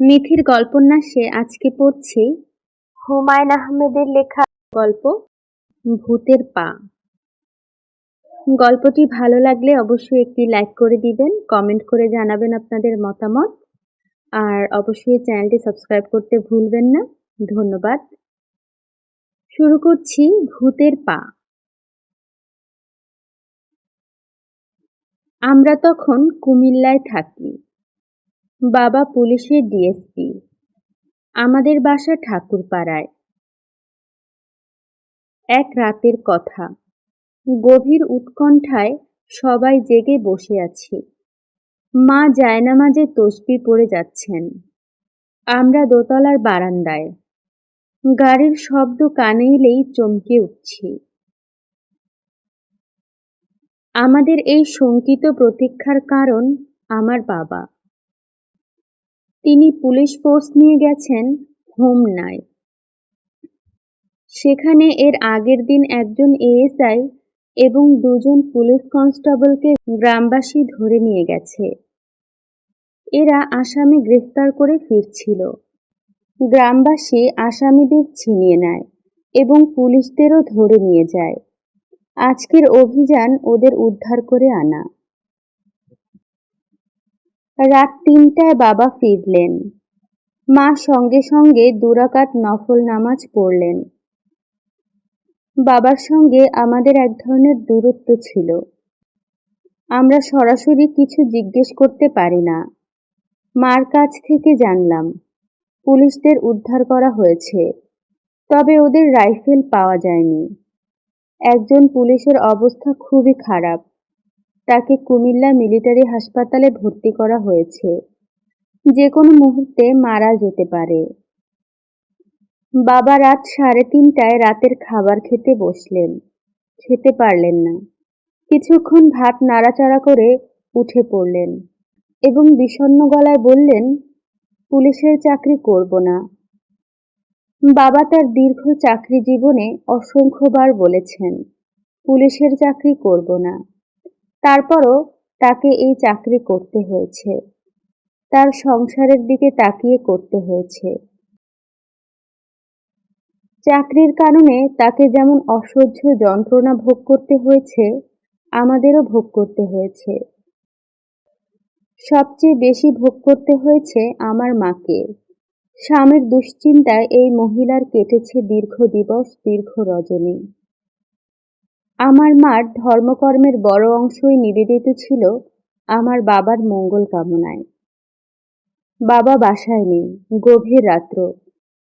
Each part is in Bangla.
মিথির গল্পন্যাসে আজকে পড়ছি হুমায়ুন আহমেদের লেখা গল্প ভূতের পা। গল্পটি ভালো লাগলে অবশ্যই একটি লাইক করে দিবেন কমেন্ট করে জানাবেন আপনাদের মতামত আর অবশ্যই চ্যানেলটি সাবস্ক্রাইব করতে ভুলবেন না। ধন্যবাদ। শুরু করছি ভূতের পা। আমরা তখন কুমিল্লায় থাকি। বাবা পুলিশের ডিএসপি আমাদের বাসা ঠাকুরপাড়ায়। এক রাতের কথা। গভীর উৎকণ্ঠায় সবাই জেগে বসে আছি। মা জায়নামাজে তসবি পড়ে যাচ্ছেন। আমরা দোতলার বারান্দায়। গাড়ির শব্দ কানে এলেই চমকে উঠছি। আমাদের এই শঙ্কিত প্রতীক্ষার কারণ আমার বাবা। তিনি পুলিশ ফোর্স নিয়ে গেছেন হোমনায় সেখানে এর আগের দিন একজন এএসআই এবং দুজন পুলিশ কনস্টেবলকে গ্রামবাসী ধরে নিয়ে গেছে। এরা আসামি গ্রেফতার করে ফিরছিল। গ্রামবাসী আসামিদের ছিনিয়ে নেয় এবং পুলিশদেরও ধরে নিয়ে যায়। আজকের অভিযান ওদের উদ্ধার করে আনা। রাত তিনটায় বাবা ফিরলেন। মা সঙ্গে সঙ্গে দুরাকাত নফল নামাজ পড়লেন। বাবার সঙ্গে আমাদের এক ধরনের দূরত্ব ছিল। আমরা সরাসরি কিছু জিজ্ঞেস করতে পারি না। মার কাছ থেকে জানলাম, পুলিশদের উদ্ধার করা হয়েছে, তবে ওদের রাইফেল পাওয়া যায়নি। একজন পুলিশের অবস্থা খুবই খারাপ। তাকে কুমিল্লা মিলিটারি হাসপাতালে ভর্তি করা হয়েছে। যে কোনো মুহূর্তে মারা যেতে পারে। বাবা রাত সাড়ে তিনটায় রাতের খাবার খেতে বসলেন। খেতে পারলেন না। কিছুক্ষণ ভাত নাড়াচাড়া করে উঠে পড়লেন এবং বিষণ্ণ গলায় বললেন, পুলিশের চাকরি করব না। বাবা তার দীর্ঘ চাকরি জীবনে অসংখ্যবার বলেছেন, পুলিশের চাকরি করব না। তারপরও তাকে এই চাকরি করতে হয়েছে। তার সংসারের দিকে তাকিয়ে করতে হয়েছে। চাকরির কারণে তাকে যেমন অসহ্য যন্ত্রণা ভোগ করতে হয়েছে, আমাদেরও ভোগ করতে হয়েছে। সবচেয়ে বেশি ভোগ করতে হয়েছে আমার মাকে। স্বামীর দুশ্চিন্তায় এই মহিলার কেটেছে দীর্ঘ দিবস, দীর্ঘ রজনী। আমার মার ধর্মকর্মের বড় অংশই নিবেদিত ছিল আমার বাবার মঙ্গল কামনায়। বাবা বাসায় নেই, গভীর রাত্র।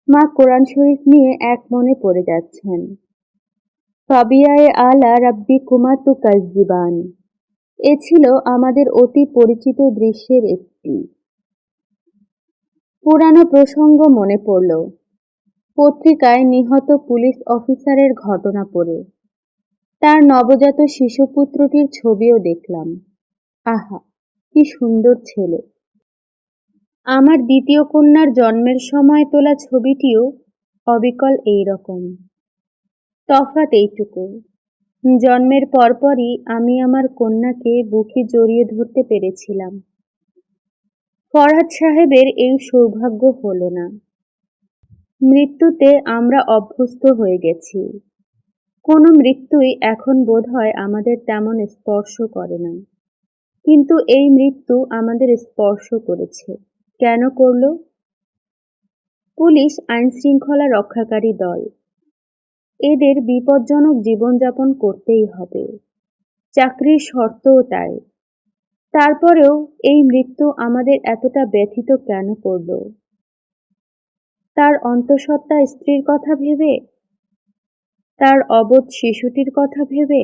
মা কোরআন শরীফ নিয়ে এক মনে পড়ে যাচ্ছেন। ফাবিয়ায় আলা রাব্বি কুমাতু কাজিবান এ ছিল আমাদের অতি পরিচিত দৃশ্যের একটি। পুরানো প্রসঙ্গ মনে পড়ল। পত্রিকায় নিহত পুলিশ অফিসারের ঘটনা পড়ে। তার নবজাত শিশুপুত্রটির ছবিও দেখলাম। আহা, কি সুন্দর ছেলে। আমার দ্বিতীয় কন্যার জন্মের সময় তোলা ছবিটিও অবিকল এই রকম তফাৎ এইটুকু। জন্মের পরপরই আমি আমার কন্যাকে বুকে জড়িয়ে ধরতে পেরেছিলাম। ফরহাদ সাহেবের এই সৌভাগ্য হলো না। মৃত্যুতে আমরা অভ্যস্ত হয়ে গেছি। কোনো মৃত্যুই এখন বোধ হয় আমাদের তেমন স্পর্শ করে না কিন্তু এই মৃত্যু আমাদের স্পর্শ করেছে। কেন করল? পুলিশ আইন শৃঙ্খলা রক্ষাকারী দল। এদের বিপজ্জনক জীবনযাপন করতেই হবে। চাকরির শর্তও তাই। তারপরেও এই মৃত্যু আমাদের এতটা ব্যথিত কেন করল? তার অন্তঃসত্ত্বা স্ত্রীর কথা ভেবে তার অবোধ শিশুটির কথা ভেবে।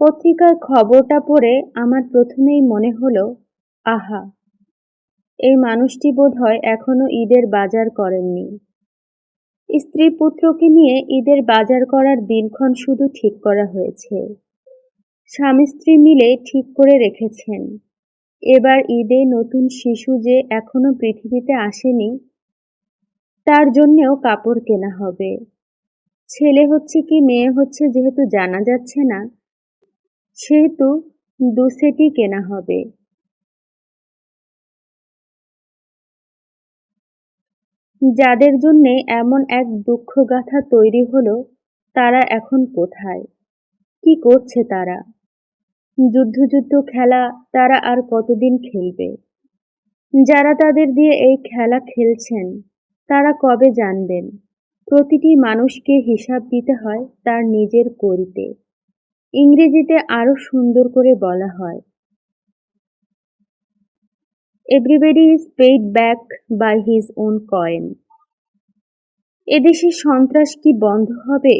পত্রিকার খবরটা পড়ে আমার প্রথমেই মনে হলো, আহা, এই মানুষটি বোধ হয় এখনও ঈদের বাজার করেননি। স্ত্রী পুত্রকে নিয়ে ঈদের বাজার করার দিনক্ষণ শুধু ঠিক করা হয়েছে। স্বামী স্ত্রী মিলে ঠিক করে রেখেছেন। এবার ঈদে নতুন শিশু যে এখনও পৃথিবীতে আসেনি, তার জন্যেও কাপড় কেনা হবে। ছেলে হচ্ছে কি, মেয়ে হচ্ছে যেহেতু জানা যাচ্ছে না, সেহেতু দু সেটই কেনা হবে। যাদের জন্যে এমন এক দুঃখগাথা তৈরি হলো, তারা এখন কোথায়? কি করছে তারা? যুদ্ধ যুদ্ধ খেলা তারা আর কতদিন খেলবে? যারা তাদের দিয়ে এই খেলা খেলছেন, তারা কবে জানবেন? প্রতিটি মানুষকে হিসাব দিতে হয় তার নিজের করিতে। ইংরেজিতে আরও সুন্দর করে বলা হয় everybody is paid back by his own coin এদেশে সন্ত্রাস কি বন্ধ হবে?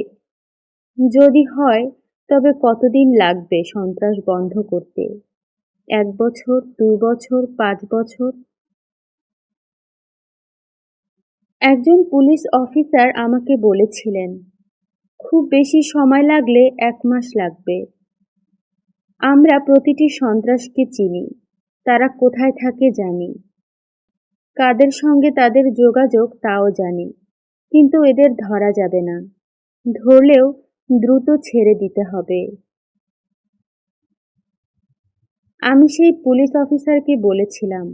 যদি হয়, তবে কতদিন লাগবে সন্ত্রাস বন্ধ করতে? এক বছর, দু বছর, পাঁচ বছর? একজন পুলিশ অফিসার আমাকে বলেছিলেন, খুব বেশি সময় লাগলে এক মাস লাগবে। আমরা প্রতিটি সন্ত্রাসকে চিনি, তারা কোথায় থাকে জানি। কাদের সঙ্গে তাদের যোগাযোগ তাও জানি, কিন্তু এদের ধরা যাবে না। ধরলেও দ্রুত ছেড়ে দিতে হবে। আমি সেই পুলিশ অফিসারকে বলেছিলাম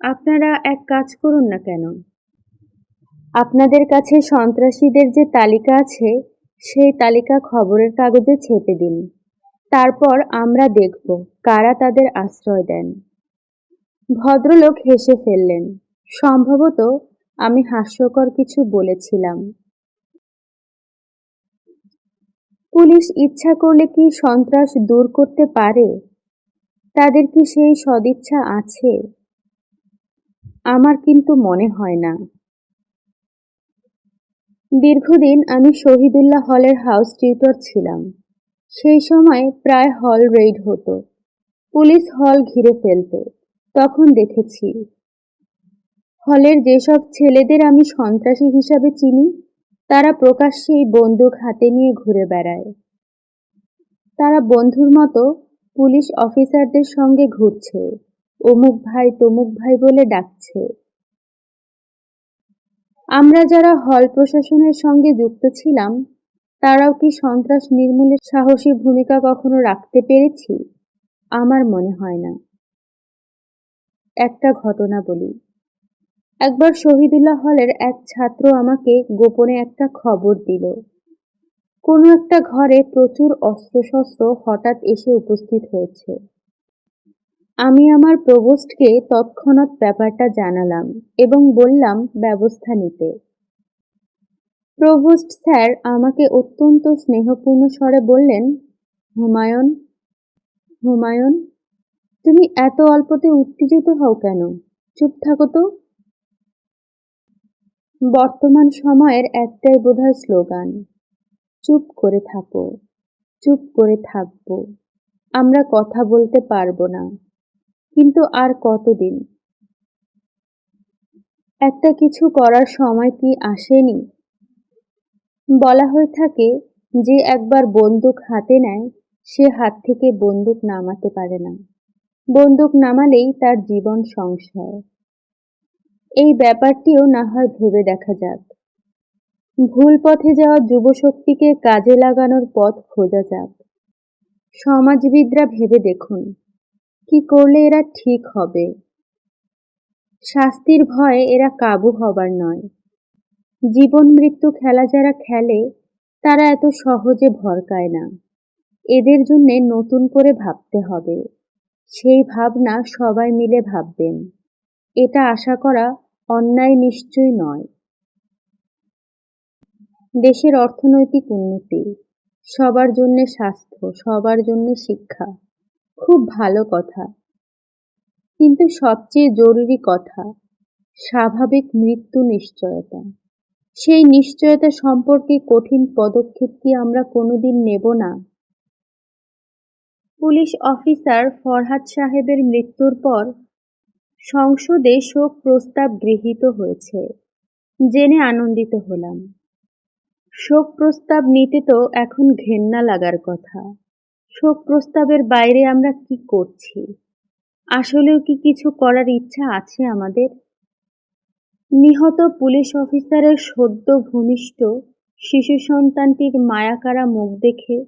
আপনারা এক কাজ করুন না কেন? আপনাদের কাছে সন্ত্রাসীদের যে তালিকা আছে, সেই তালিকা খবরের কাগজে ছেপে দিন। তারপর আমরা দেখব কারা তাদের আশ্রয় দেন। ভদ্রলোক হেসে ফেললেন। সম্ভবত আমি হাস্যকর কিছু বলেছিলাম। পুলিশ ইচ্ছা করলে কি সন্ত্রাস দূর করতে পারে? তাদের কি সেই সদিচ্ছা আছে? আমার কিন্তু মনে হয় না। দীর্ঘদিন আমি শহীদুল্লাহ হলের হাউস টিউটর ছিলাম। সেই সময় প্রায় হল রেইড হতো। পুলিশ হল ঘিরে ফেলত। তখন দেখেছি, হলের যেসব ছেলেদের আমি সন্ত্রাসী হিসাবে চিনি, তারা প্রকাশ্যেই বন্দুক হাতে নিয়ে ঘুরে বেড়ায়। তারা বন্ধুর মতো পুলিশ অফিসারদের সঙ্গে ঘুরছে। অমুক ভাই তমুক ভাই বলে ডাকছে। আমরা যারা হল প্রশাসনের সঙ্গে যুক্ত ছিলাম, তারাও কি সন্ত্রাস নির্মূলের সাহসী ভূমিকা কখনো রাখতে পেরেছি? আমার মনে হয় না। একটা ঘটনা বলি। একবার শহীদুল্লাহ হলের এক ছাত্র আমাকে গোপনে একটা খবর দিল। কোনো একটা ঘরে প্রচুর অস্ত্রশস্ত্র হঠাৎ এসে উপস্থিত হয়েছে। আমি আমার প্রভোস্টকে তৎক্ষণাৎ ব্যাপারটা জানালাম এবং বললাম, ব্যবস্থা নিতে। প্রভোস্ট স্যার আমাকে অত্যন্ত স্নেহপূর্ণ স্বরে বললেন, হুমায়ুন হুমায়ুন, তুমি এত অল্পতে উত্তেজিত হও কেন? চুপ থাকো তো। বর্তমান সময়ের একটাই বোধহয় স্লোগান, চুপ করে থাকো, চুপ করে থাকব। আমরা কথা বলতে পারব না। কিন্তু আর কতদিন? একটা কিছু করার সময় কি আসেনি? বলা হয়ে থাকে যে একবার বন্দুক হাতে নেয়, সে হাত থেকে বন্দুক নামাতে পারে না। বন্দুক নামালেই তার জীবন সংশয়। এই ব্যাপারটিও না হয় ভেবে দেখা যাক। ভুল পথে যাওয়া যুবশক্তিকে কাজে লাগানোর পথ খোঁজা যাক। সমাজবিদরা ভেবে দেখুন। কি করলে এরা ঠিক হবে? শাস্তির ভয়ে এরা কাবু হবার নয়। জীবন মৃত্যু খেলা যারা খেলে, তারা এত সহজে ভরকায় না। এদের জন্যে নতুন করে ভাবতে হবে। সেই ভাবনা সবাই মিলে ভাববেন। এটা আশা করা অন্যায় নিশ্চয় নয়। দেশের অর্থনৈতিক উন্নতি সবার জন্য স্বাস্থ্য, সবার জন্য শিক্ষা। খুব ভালো কথা। কিন্তু সবচেয়ে জরুরি কথা, স্বাভাবিক মৃত্যু নিশ্চয়তা। সেই নিশ্চয়তা সম্পর্কে কঠিন পদক্ষেপ কি আমরা কোনোদিন নেব না? পুলিশ অফিসার ফরহাদ সাহেবের মৃত্যুর পর সংসদে শোক প্রস্তাব গৃহীত হয়েছে। জেনে আনন্দিত হলাম। শোক প্রস্তাব নিতে তো এখন ঘেন্না লাগার কথা। শোক প্রস্তাবের বাইরে আমরা কি করছি? আসলেও কি কিছু করার ইচ্ছা আছে আমাদের? নিহত পুলিশ অফিসারের সদ্য ভূমিষ্ঠ শিশু সন্তানটির মায়াকারা মুখ দেখে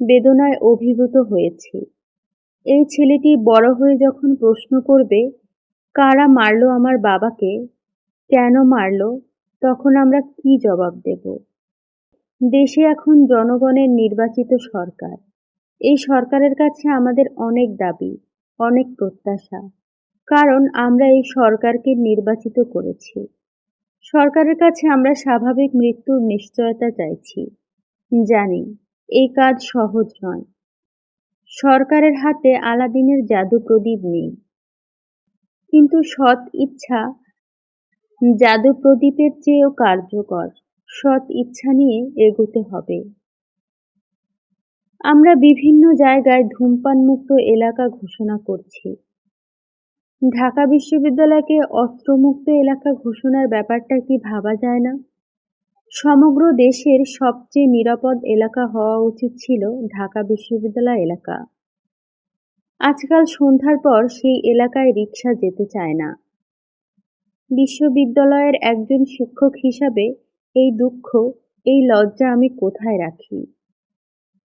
বেদনায় অভিভূত হয়েছি। এই ছেলেটি বড় হয়ে যখন প্রশ্ন করবে, কারা মারল আমার বাবাকে? কেন মারলো? তখন আমরা কি জবাব দেব? দেশে এখন জনগণের নির্বাচিত সরকার। এই সরকারের কাছে আমাদের অনেক দাবি, অনেক প্রত্যাশা। কারণ আমরা এই সরকারকে নির্বাচিত করেছি। সরকারের কাছে আমরা স্বাভাবিক মৃত্যুর নিশ্চয়তা চাইছি। জানি, এই কাজ সহজ নয়। সরকারের হাতে আলাদিনের জাদু প্রদীপ নেই। কিন্তু সৎ ইচ্ছা, জাদু প্রদীপের চেয়েও কার্যকর সৎ ইচ্ছা নিয়ে এগোতে হবে। আমরা বিভিন্ন জায়গায় ধূমপান মুক্ত এলাকা ঘোষণা করছি। ঢাকা বিশ্ববিদ্যালয়কে অস্ত্রমুক্ত এলাকা ঘোষণার ব্যাপারটা কি ভাবা যায় না? সমগ্র দেশের সবচেয়ে নিরাপদ এলাকা হওয়া উচিত ছিল ঢাকা বিশ্ববিদ্যালয় এলাকা। আজকাল সন্ধ্যার পর সেই এলাকায় রিক্সা যেতে চায় না। বিশ্ববিদ্যালয়ের একজন শিক্ষক হিসাবে এই দুঃখ, এই লজ্জা আমি কোথায় রাখি?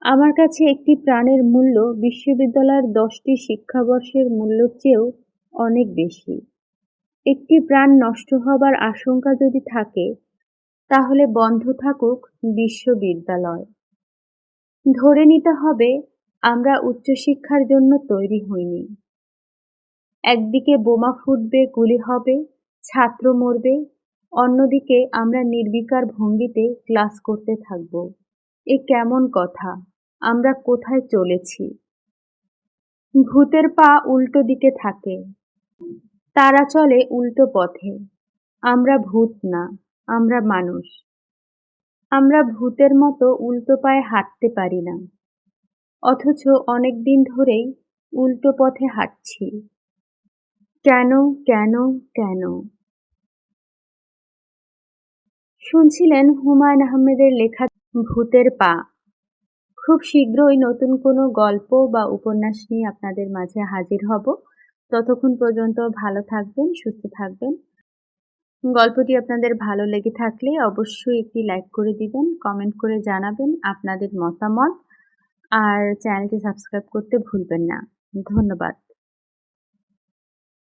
আমার কাছে একটি প্রাণের মূল্য বিশ্ববিদ্যালয়ের দশটি শিক্ষাবর্ষের মূল্যর চেয়েও অনেক বেশি। একটি প্রাণ নষ্ট হবার আশঙ্কা যদি থাকে, তাহলে বন্ধ থাকুক বিশ্ববিদ্যালয়। ধরে নিতে হবে, আমরা উচ্চশিক্ষার জন্য তৈরি হইনি। একদিকে বোমা ফুটবে, গুলি হবে, ছাত্র মরবে, অন্যদিকে আমরা নির্বিকার ভঙ্গিতে ক্লাস করতে থাকব। এ কেমন কথা? আমরা কোথায় চলেছি? ভূতের পা উল্টো দিকে থাকে। তারা চলে উল্টো পথে। আমরা ভূত না, আমরা মানুষ। আমরা ভূতের মতো উল্টো পায়ে হাঁটতে পারি না। অথচ অনেক দিন ধরেই উল্টো পথে হাঁটছি। কেন কেন কেন? শুনছিলেন হুমায়ুন আহমেদের লেখা ভূতের পা। খুব শীঘ্রই নতুন কোনো গল্প বা উপন্যাস নিয়ে আপনাদের মাঝে হাজির হব। ততক্ষণ পর্যন্ত ভালো থাকবেন, সুস্থ থাকবেন। গল্পটি আপনাদের ভালো লেগে থাকলে অবশ্যই একটি লাইক করে দিবেন, কমেন্ট করে জানাবেন আপনাদের মতামত। আর চ্যানেলটি সাবস্ক্রাইব করতে ভুলবেন না। ধন্যবাদ।